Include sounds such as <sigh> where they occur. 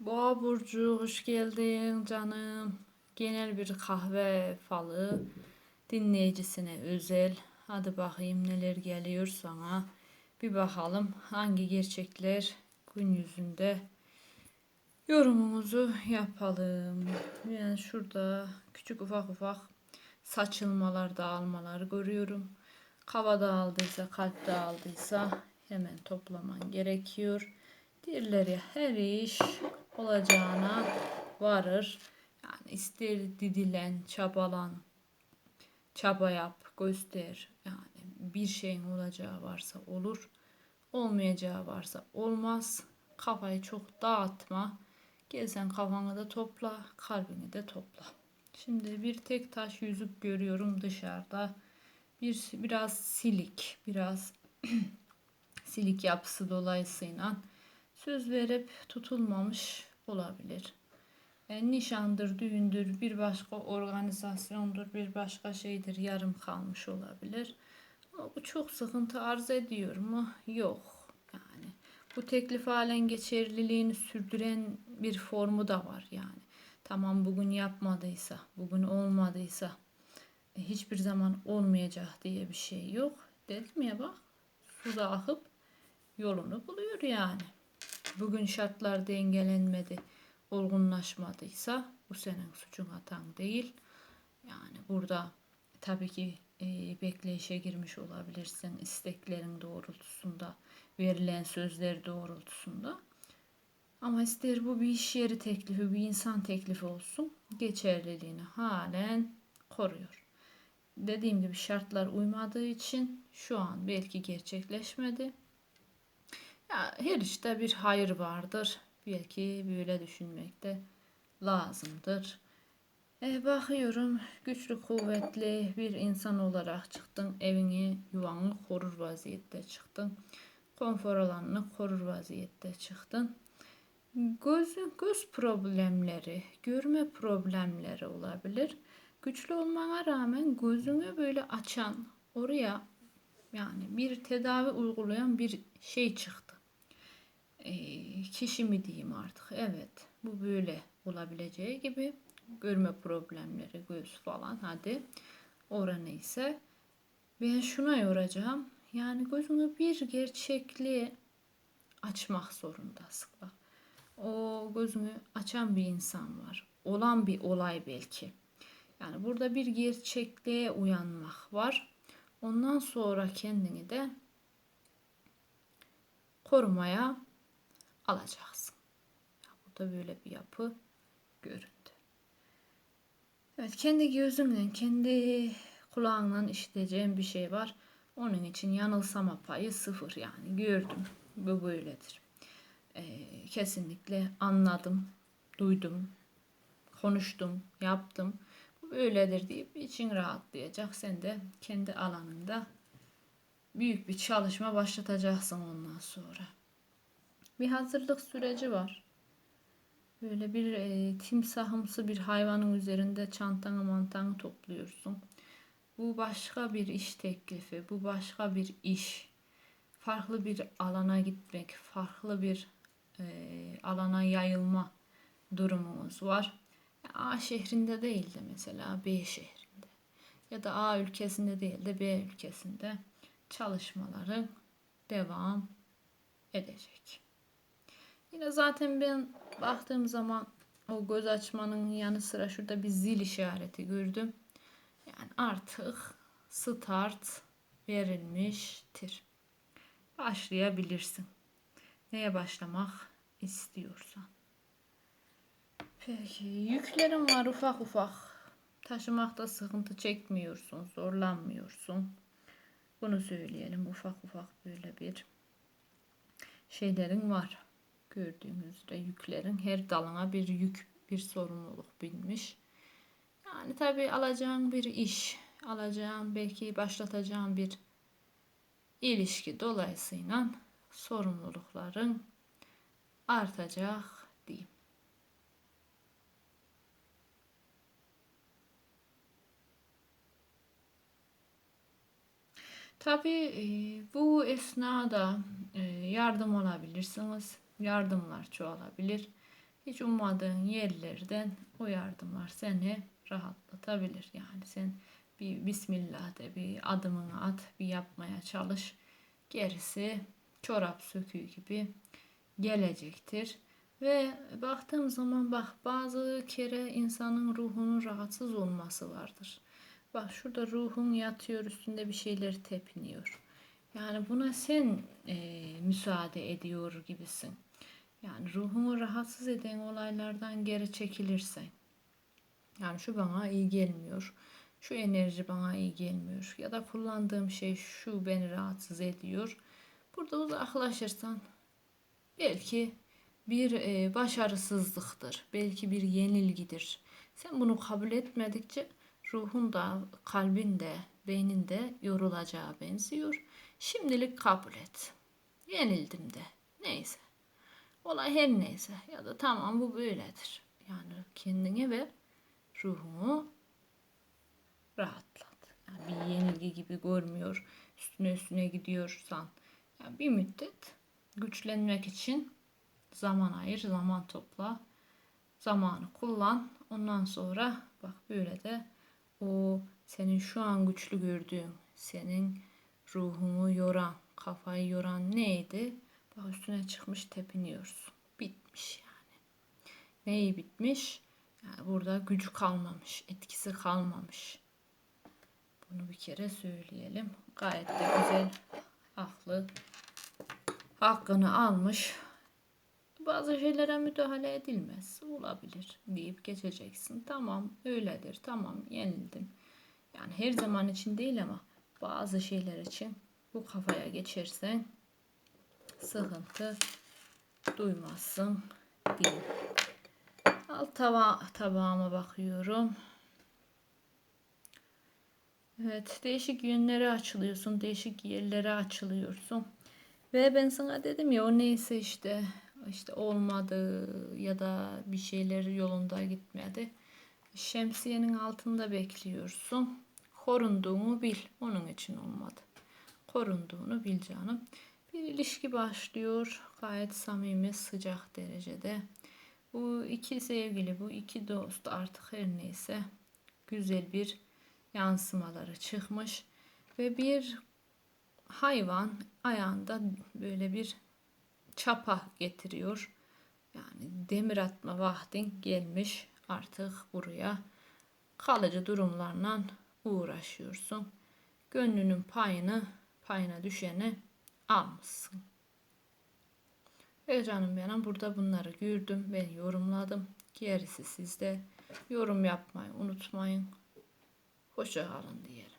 Boğa burcu hoş geldin canım. Genel bir kahve falı dinleyicisine özel. Hadi bakayım neler geliyor sana. Bir bakalım hangi gerçekler gün yüzünde yorumumuzu yapalım. Yani şurada küçük ufak ufak saçılmalar, dağılmalar görüyorum. Kava dağıldıysa, kalp dağıldıysa hemen toplaman gerekiyor. Diğerleri her iş olacağına varır. Yani ister didilen, çabalan, çaba yap, göster. Yani bir şeyin olacağı varsa olur, olmayacağı varsa olmaz. Kafayı çok dağıtma. Gezen kafanı da topla, kalbini de topla. Şimdi bir tek taş yüzük görüyorum dışarıda. Bir biraz silik, biraz <clears throat> silik yapısı dolayısıyla söz verip tutulmamış olabilir. E, nişandır, düğündür, bir başka organizasyondur, bir başka şeydir yarım kalmış olabilir. Ama bu çok sıkıntı arz ediyor mu? Yok. Yani bu teklif halen geçerliliğini sürdüren bir formu da var yani. Tamam bugün yapmadıysa, bugün olmadıysa e, hiçbir zaman olmayacak diye bir şey yok. Dedim ya bak suda akıp yolunu buluyor yani. Bugün şartlar dengelenmedi, olgunlaşmadıysa bu senin suçun hatan değil. Yani burada tabii ki e, bekleyişe girmiş olabilirsin isteklerin doğrultusunda, verilen sözler doğrultusunda. Ama ister bu bir iş yeri teklifi, bir insan teklifi olsun, geçerliliğini halen koruyor. Dediğim gibi şartlar uymadığı için şu an belki gerçekleşmedi. Ya her işte bir hayır vardır. Belki böyle düşünmek de lazımdır. E, bakıyorum güçlü kuvvetli bir insan olarak çıktın. Evini, yuvanı korur vaziyette çıktın. Konfor alanını korur vaziyette çıktın. Göz, göz problemleri, görme problemleri olabilir. Güçlü olmana rağmen gözünü böyle açan, oraya yani bir tedavi uygulayan bir şey çıktı kişi mi diyeyim artık. Evet bu böyle olabileceği gibi görme problemleri göz falan hadi oranı ise ben şuna yoracağım. Yani gözünü bir gerçekliğe açmak zorundasın. Bak. O gözünü açan bir insan var. Olan bir olay belki. Yani burada bir gerçekliğe uyanmak var. Ondan sonra kendini de korumaya alacaksın. Burada böyle bir yapı göründü. Evet kendi gözümle, kendi kulağımla işiteceğim bir şey var. Onun için yanılsama payı sıfır yani gördüm. Bu böyledir. Ee, kesinlikle anladım, duydum, konuştum, yaptım. Bu böyledir deyip için rahatlayacak. Sen de kendi alanında büyük bir çalışma başlatacaksın ondan sonra bir hazırlık süreci var. Böyle bir e, timsahımsı bir hayvanın üzerinde çantanı mantanı topluyorsun. Bu başka bir iş teklifi, bu başka bir iş. Farklı bir alana gitmek, farklı bir e, alana yayılma durumumuz var. A şehrinde değil de mesela B şehrinde ya da A ülkesinde değil de B ülkesinde çalışmaları devam edecek. Yine zaten ben baktığım zaman o göz açmanın yanı sıra şurada bir zil işareti gördüm. Yani artık start verilmiştir. Başlayabilirsin. Neye başlamak istiyorsan. Peki yüklerim var ufak ufak. Taşımakta sıkıntı çekmiyorsun, zorlanmıyorsun. Bunu söyleyelim. Ufak ufak böyle bir şeylerin var. Gördüğümüzde yüklerin her dalına bir yük, bir sorumluluk binmiş. Yani tabi alacağın bir iş, alacağın belki başlatacağın bir ilişki dolayısıyla sorumlulukların artacak diyeyim. Tabii bu esnada yardım alabilirsiniz yardımlar çoğalabilir. hiç ummadığın yerlerden o yardımlar seni rahatlatabilir. Yani sen bir Bismillah de bir adımını at, bir yapmaya çalış. Gerisi çorap söküğü gibi gelecektir. Ve baktığım zaman bak bazı kere insanın ruhunun rahatsız olması vardır. Bak şurada ruhun yatıyor üstünde bir şeyler tepiniyor. Yani buna sen e, müsaade ediyor gibisin. Yani ruhumu rahatsız eden olaylardan geri çekilirsen. Yani şu bana iyi gelmiyor. Şu enerji bana iyi gelmiyor. Ya da kullandığım şey şu beni rahatsız ediyor. Burada uzaklaşırsan belki bir e, başarısızlıktır. Belki bir yenilgidir. Sen bunu kabul etmedikçe ruhun da kalbin de beynin de yorulacağı benziyor. Şimdilik kabul et. Yenildim de. Neyse. Olay her neyse. Ya da tamam bu böyledir. Yani kendine ve ruhunu rahatlat. Yani bir yenilgi gibi görmüyor. Üstüne üstüne gidiyorsan. Yani bir müddet güçlenmek için zaman ayır, zaman topla. Zamanı kullan. Ondan sonra bak böyle de o senin şu an güçlü gördüğün, senin ruhunu yoran, kafayı yoran neydi? Bak üstüne çıkmış tepiniyorsun. Bitmiş yani. Neyi bitmiş? Yani burada gücü kalmamış, etkisi kalmamış. Bunu bir kere söyleyelim. Gayet de güzel, aklı, hakkını almış. Bazı şeylere müdahale edilmez. Olabilir deyip geçeceksin. Tamam öyledir. Tamam yenildim. Yani her zaman için değil ama bazı şeyler için bu kafaya geçersen sıkıntı duymazsın diyeyim. Alt tava tabağıma bakıyorum. Evet, değişik yönlere açılıyorsun, değişik yerlere açılıyorsun. Ve ben sana dedim ya o neyse işte işte olmadı ya da bir şeyler yolunda gitmedi. Şemsiyenin altında bekliyorsun. Korunduğunu bil. Onun için olmadı. Korunduğunu bil canım. Bir ilişki başlıyor. Gayet samimi, sıcak derecede. Bu iki sevgili, bu iki dost artık her neyse güzel bir yansımaları çıkmış ve bir hayvan ayağında böyle bir çapa getiriyor. Yani demir atma vaktin gelmiş artık buraya kalıcı durumlarla uğraşıyorsun. Gönlünün payını, payına düşeni almışsın. Ve canım benim burada bunları gördüm. Ben yorumladım. Gerisi sizde. Yorum yapmayı unutmayın. Hoşça kalın diyelim.